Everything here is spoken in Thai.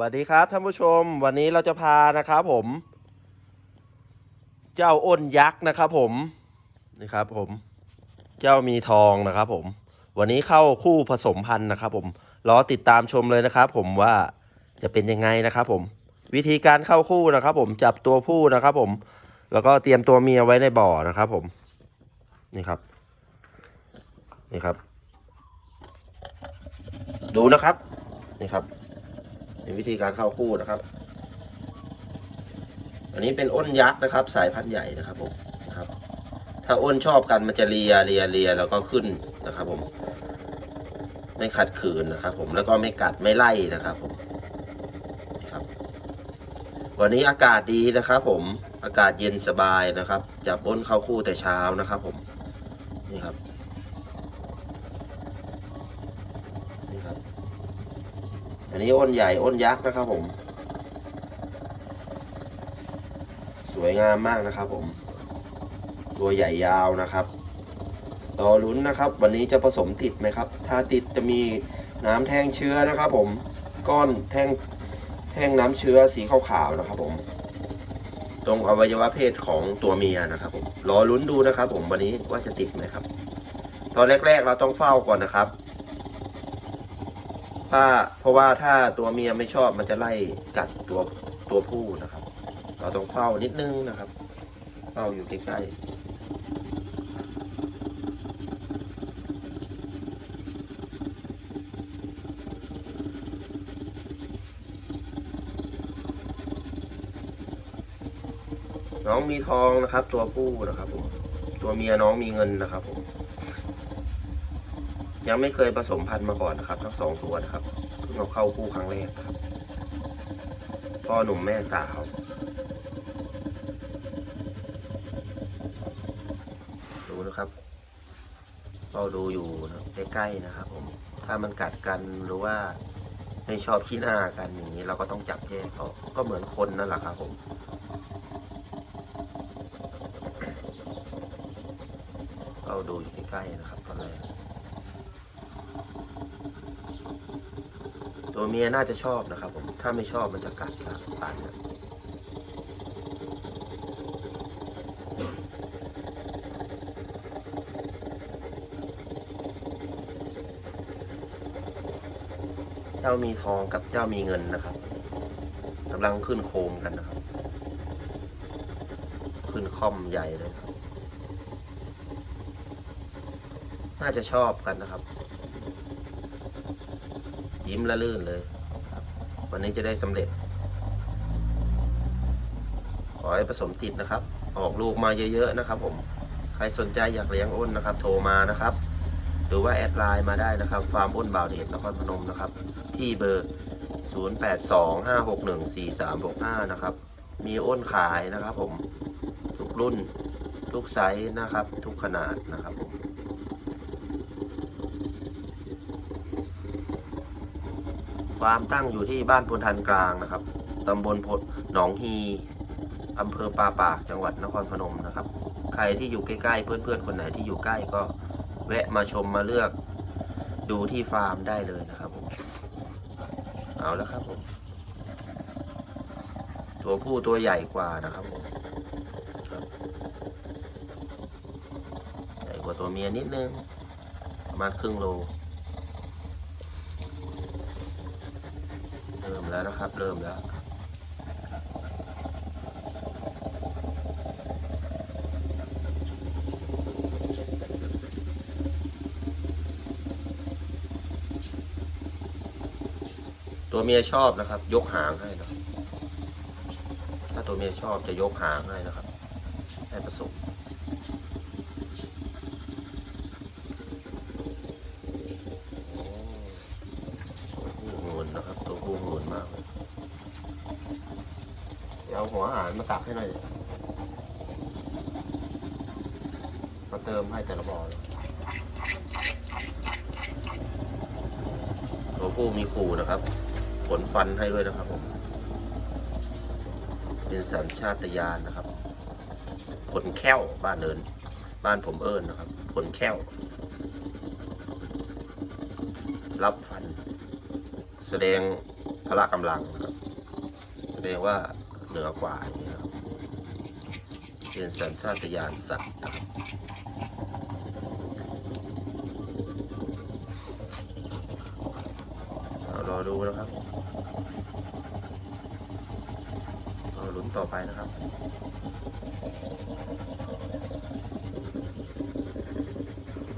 วัสดีครับท่านผู้ชมวันนี้เราจะพานะครับผม เจ้าอ้นยักษ์นะครับผมนี่ครับผมเจ้ามีทองนะครับผม วันนี้เข้าคู่ผสมพันธุ์นะครับผมรอติดตามชมเลยนะครับ ผมว่าจะเป็นยังไงนะครับผม วิธีการเข้าคู่นะครับ ผมจับตัวผู้นะครับ ผม แล้วก็เตรียมตัวเมียไว้ในบ่อนะครับผมนี่ครับ นี่ครับ ดูนะครับนี่ครับ เป็นวิธีการเข้าคู่นะครับ อันนี้เป็นอ้นยักษ์นะครับ สายพันธุ์ใหญ่นะครับผมนะครับ ถ้าอ้นชอบกันมันจะเลียเลียเลียแล้วก็ขึ้นนะครับ ผม ไม่ขัดขืนนะครับ ผมแล้วก็ไม่กัดไม่ไล่นะครับ ผมครับ วันนี้อากาศดีนะครับ ผมอากาศเย็นสบายนะครับจับอ้นเข้าคู่แต่เช้านะครับ ผมนี่ครับนี่ครับ อั นนี้อ้นใหญ่อ้นยักษ์นะครับผม สวยงามมากนะครับผม ตัวใหญ่ยาวนะครับรอลุ้นนะครับ วันนี้จะผสมติดไหมครับ ถ้าติดจะมีน้ำแท่งเชื้อนะครับผม ก้อนแท่งแท่งน้ำเชื้อสีขาวๆนะครับผม ตรงอวัยวะเพศของตัวเมียนะครับผม รอลุ้นดูนะครับผมวันนี้ว่าจะติดไหมครับ ตอนแรกๆเราต้องเฝ้าก่อนนะครับ ถ้าเพราะว่าถ้าตัวเมียไม่ชอบมันจะไล่กัดตัวตัวผู้นะครับ เราต้องเฝ้านิดนึงนะครับเฝ้าอยู่ใกล้ๆน้องมีทองนะครับ ตัวผู้นะครับผมตัวเมียน้องมีเงินนะครับผม ยังไม่เคยผสมพันธุ์มาก่อนนะครับทั้งสองตัวนะครับเพิ่งเอาเข้าคู่ครั้งแรกครับพ่อหนุ่มแม่สาว ดูนะครับเราดูอยู่นะใกล้ๆนะครับ ผม ถ้ามันกัดกันหรือว่าไม่ชอบขี้หน้ากันอย่างนี้เราก็ต้องจับแยกออกก็เหมือนคนนั่นแหละครับผมเราดูอยู่ใกล้ๆนะครับตอนแรก ตัวเมียน่าจะชอบนะครับผมถ้าไม่ชอบมันจะกัดครับปันนะเจ้ามีทองกับเจ้ามีเงินนะครับกำลังขึ้นโคมกันนะครับ ขึ้นค่อมใหญ่เลยครับ น่าจะชอบกันนะครับ ยิ้มละลื่นเลย วันนี้จะได้สำเร็จ ขอให้ผสมติดนะครับ ออกลูกมาเยอะๆนะครับ ผม ใครสนใจอยากเลี้ยงอ้นนะครับ โทรมานะครับ หรือว่าแอดไลน์มาได้นะครับ ฟาร์มอ้นบ่าวเดชนครพนมนะครับ ที่เบอร์ 0825614365 นะครับ มีอ้นขายนะครับ ผม ทุกรุ่น ทุกไซส์นะครับ ทุกขนาดนะครับผม ฟาร์มตั้งอยู่ที่บ้านพลทันกลางนะครับตำบลพลหนองฮีอำเภอปาปากจังหวัดนครพนมนะครับ ใครที่อยู่ใกล้ๆเพื่อนๆคนไหนที่อยู่ใกล้ก็แวะมาชมมาเลือกดูที่ฟาร์มได้เลยนะครับผมเอาแล้วครับผมตัวผู้ตัวใหญ่กว่านะครับผมใหญ่กว่าตัวเมียนิดนึงประมาณครึ่งโล เริ่มแล้วนะครับ เริ่มแล้วตัวเมียชอบนะครับ ยกหางให้นะถ้าตัวเมียชอบจะยกหางให้นะครับ ให้ผสมโอ้ตัวผู้หืนนะครับ ตัวผู้หืน มากเลยเดี๋ยวเอาหัวอาหารมาตักให้หน่อยมาเติมให้แต่ละบ่อเลยตัวผู้มีขู่นะครับ ขนฟันให้ด้วยนะครับผม เป็นสัญชาตญาณนะครับ ขนแค้วบ้านเดิน บ้านผมเอิญนะครับ ขนแค้ว รับฟัน แสดง พละกำลังนะครับ แสดงว่าเหนือกว่าอย่างนี้ครับเป็นสัญชาตญาณสัตว์ครับเอารอดูนะครับเราลุ้นต่อไปนะครับเ